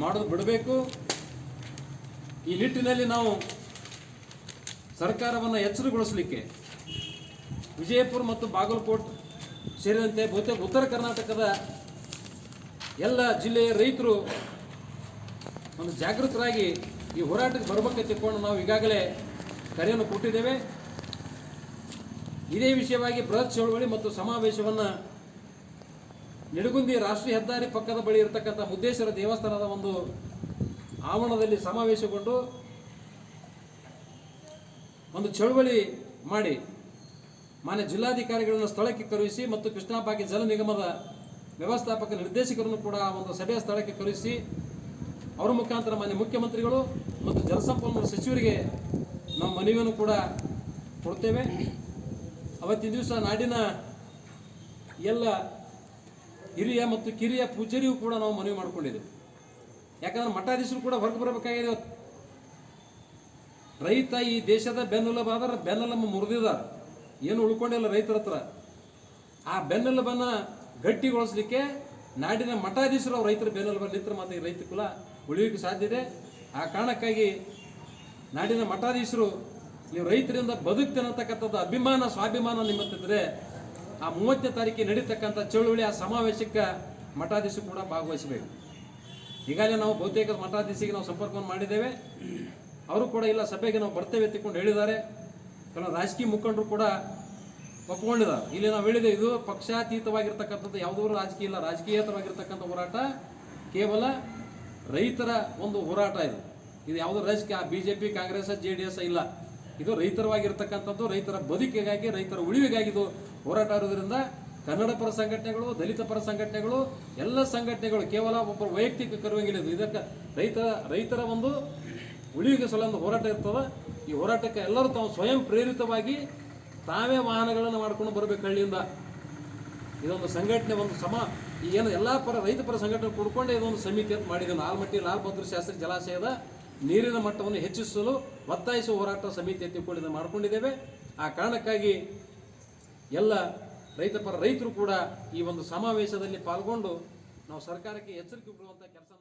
ಮಾಡೋದು ಬಿಡಬೇಕು. ಈ ನಿಟ್ಟಿನಲ್ಲಿ ನಾವು ಸರ್ಕಾರವನ್ನು ಎಚ್ಚರಗೊಳಿಸಲಿಕ್ಕೆ ವಿಜಯಪುರ ಮತ್ತು ಬಾಗಲಕೋಟ್ ಸೇರಿದಂತೆ ಬಹುತೇಕ ಉತ್ತರ ಕರ್ನಾಟಕದ ಎಲ್ಲ ಜಿಲ್ಲೆಯ ರೈತರು ಒಂದು ಜಾಗೃತರಾಗಿ ಈ ಹೋರಾಟಕ್ಕೆ ಬರಬೇಕು ತಿಳ್ಕೊಂಡು ನಾವು ಈಗಾಗಲೇ ಕರೆಯನ್ನು ಕೊಟ್ಟಿದ್ದೇವೆ. ಇದೇ ವಿಷಯವಾಗಿ ಬೃಹತ್ ಚಳವಳಿ ಮತ್ತು ಸಮಾವೇಶವನ್ನು ನಿಡಗುಂದಿ ರಾಷ್ಟ್ರೀಯ ಹೆದ್ದಾರಿ ಪಕ್ಕದ ಬಳಿ ಇರತಕ್ಕಂಥ ಮುದ್ದೇಶ್ವರ ದೇವಸ್ಥಾನದ ಒಂದು ಆವರಣದಲ್ಲಿ ಸಮಾವೇಶಗೊಂಡು ಒಂದು ಚಳವಳಿ ಮಾಡಿ ಮಾನ್ಯ ಜಿಲ್ಲಾಧಿಕಾರಿಗಳನ್ನು ಸ್ಥಳಕ್ಕೆ ಕರೆಯಿಸಿ ಮತ್ತು ಕೃಷ್ಣಾಪಾಕಿ ಜಲ ನಿಗಮದ ವ್ಯವಸ್ಥಾಪಕ ನಿರ್ದೇಶಕರನ್ನು ಕೂಡ ಒಂದು ಸಭೆಯ ಸ್ಥಳಕ್ಕೆ ಕರೆಸಿ, ಅವರ ಮುಖಾಂತರ ಮಾನ್ಯ ಮುಖ್ಯಮಂತ್ರಿಗಳು ಮತ್ತು ಜಲಸಂಪನ್ಮೂಲ ಸಚಿವರಿಗೆ ನಾವು ಮನವಿಯನ್ನು ಕೂಡ ಕೊಡ್ತೇವೆ. ಅವತ್ತಿನ ದಿವಸ ನಾಡಿನ ಎಲ್ಲ ಹಿರಿಯ ಮತ್ತು ಕಿರಿಯ ಪೂಜಾರಿಯೂ ಕೂಡ ನಾವು ಮನವಿ ಮಾಡಿಕೊಂಡಿದ್ದೆವು. ಯಾಕಂದ್ರೆ ಮಠಾಧೀಶರು ಕೂಡ ಹೊರಗೆ ಬರಬೇಕಾಗಿದೆ ರೈತ ಈ ದೇಶದ ಬೆನ್ನೆಲುಬಾದ್ರೆ ಬೆನ್ನೆಲುಬು ಮುರಿದಿದ್ದಾರೆ. ಏನು ಉಳ್ಕೊಂಡಿಲ್ಲ ರೈತರ ಹತ್ರ. ಆ ಬೆನ್ನೆಲುಬನ್ನು ಗಟ್ಟಿಗೊಳಿಸ್ಲಿಕ್ಕೆ ನಾಡಿನ ಮಠಾಧೀಶರು ರೈತರ ಬೆನ್ನೆಲುಬು ನಿಂತರ ಮಾತ್ರ ಈ ರೈತ ಕುಲ ಉಳಿಯೋಕೆ ಸಾಧ್ಯ ಇದೆ. ಆ ಕಾರಣಕ್ಕಾಗಿ ನಾಡಿನ ಮಠಾಧೀಶರು, ನೀವು ರೈತರಿಂದ ಬದುಕ್ತೇನೆ ಅಂತಕ್ಕಂಥದ್ದು ಅಭಿಮಾನ, ಸ್ವಾಭಿಮಾನ ನಿಮ್ಮತ್ತಿದ್ರೆ ಆ ಮೂವತ್ತನೇ ತಾರೀಕಿಗೆ ನಡೀತಕ್ಕಂಥ ಚಳುವಳಿ, ಆ ಸಮಾವೇಶಕ್ಕೆ ಮಠಾಧೀಶರು ಕೂಡ ಭಾಗವಹಿಸಬೇಕು. ಈಗಾಗಲೇ ನಾವು ಬಹುತೇಕ ಮಠಾಧೀಶಿಗೆ ನಾವು ಸಂಪರ್ಕವನ್ನು ಮಾಡಿದ್ದೇವೆ. ಅವರು ಕೂಡ ಇಲ್ಲ, ಸಭೆಗೆ ನಾವು ಬರ್ತೇವೆ ಎತ್ತಿಕೊಂಡು ಹೇಳಿದ್ದಾರೆ. ಕೆಲವು ರಾಜಕೀಯ ಮುಖಂಡರು ಕೂಡ ಒಪ್ಪಿಕೊಂಡಿದ್ದಾರೆ ಇಲ್ಲಿ ನಾವು ಹೇಳಿದೆ ಇದು ಪಕ್ಷಾತೀತವಾಗಿರ್ತಕ್ಕಂಥದ್ದು, ಯಾವುದೂ ರಾಜಕೀಯ ಇಲ್ಲ. ರಾಜಕೀಯೇತರವಾಗಿರ್ತಕ್ಕಂಥ ಹೋರಾಟ ಕೇವಲ ರೈತರ ಒಂದು ಹೋರಾಟ ಇದು. ಇದು ಯಾವುದೋ ರಾಜಕೀಯ B J P Congress, J D S ಇಲ್ಲ. ಇದು ರೈತರವಾಗಿರ್ತಕ್ಕಂಥದ್ದು, ರೈತರ ಬದುಕಿಗಾಗಿ, ರೈತರ ಉಳಿವಿಗಾಗಿ ಇದು ಹೋರಾಟ ಇರೋದ್ರಿಂದ ಕನ್ನಡ ಪರ ಸಂಘಟನೆಗಳು, ದಲಿತ ಪರ ಸಂಘಟನೆಗಳು, ಎಲ್ಲ ಸಂಘಟನೆಗಳು ಕೇವಲ ಒಬ್ಬರ ವೈಯಕ್ತಿಕ ಕರುವಂಗಿಲ್ಲ ಇದು ಇದಕ್ಕೆ ರೈತ, ರೈತರ ಒಂದು ಉಳಿವಿಗೆ ಸಲ ಒಂದು ಹೋರಾಟ ಇರ್ತದೆ. ಈ ಹೋರಾಟಕ್ಕೆ ಎಲ್ಲರೂ ತಾವು ಸ್ವಯಂ ಪ್ರೇರಿತವಾಗಿ ತಾವೇ ವಾಹನಗಳನ್ನು ಮಾಡ್ಕೊಂಡು ಬರಬೇಕು ಹಳ್ಳಿಯಿಂದ. ಇದೊಂದು ಸಂಘಟನೆ, ಒಂದು ಸಮ ಈಗೇನು ಎಲ್ಲ ಪರ, ರೈತ ಪರ ಸಂಘಟನೆ ಕೂಡ್ಕೊಂಡು ಇದೊಂದು ಸಮಿತಿ ಅಂತ ಮಾಡಿದ್ದೇನೆ ಆಲ್ಮಟ್ಟಿ ಲಾಲ್ ಬಹದ್ದೂರ್ ಶಾಸ್ತ್ರಿ ಜಲಾಶಯದ ನೀರಿನ ಮಟ್ಟವನ್ನು ಹೆಚ್ಚಿಸಲು ಒತ್ತಾಯಿಸುವ ಹೋರಾಟ ಸಮಿತಿ ಎತ್ತಿಕೊಂಡಿದ್ದು ಮಾಡಿಕೊಂಡಿದ್ದೇವೆ. ಆ ಕಾರಣಕ್ಕಾಗಿ ಎಲ್ಲ ರೈತಪರ ರೈತರು ಕೂಡ ಈ ಒಂದು ಸಮಾವೇಶದಲ್ಲಿ ಪಾಲ್ಗೊಂಡು ನಾವು ಸರ್ಕಾರಕ್ಕೆ ಎಚ್ಚರಿಕೆ ಕೊಡುವಂಥ ಕೆಲಸ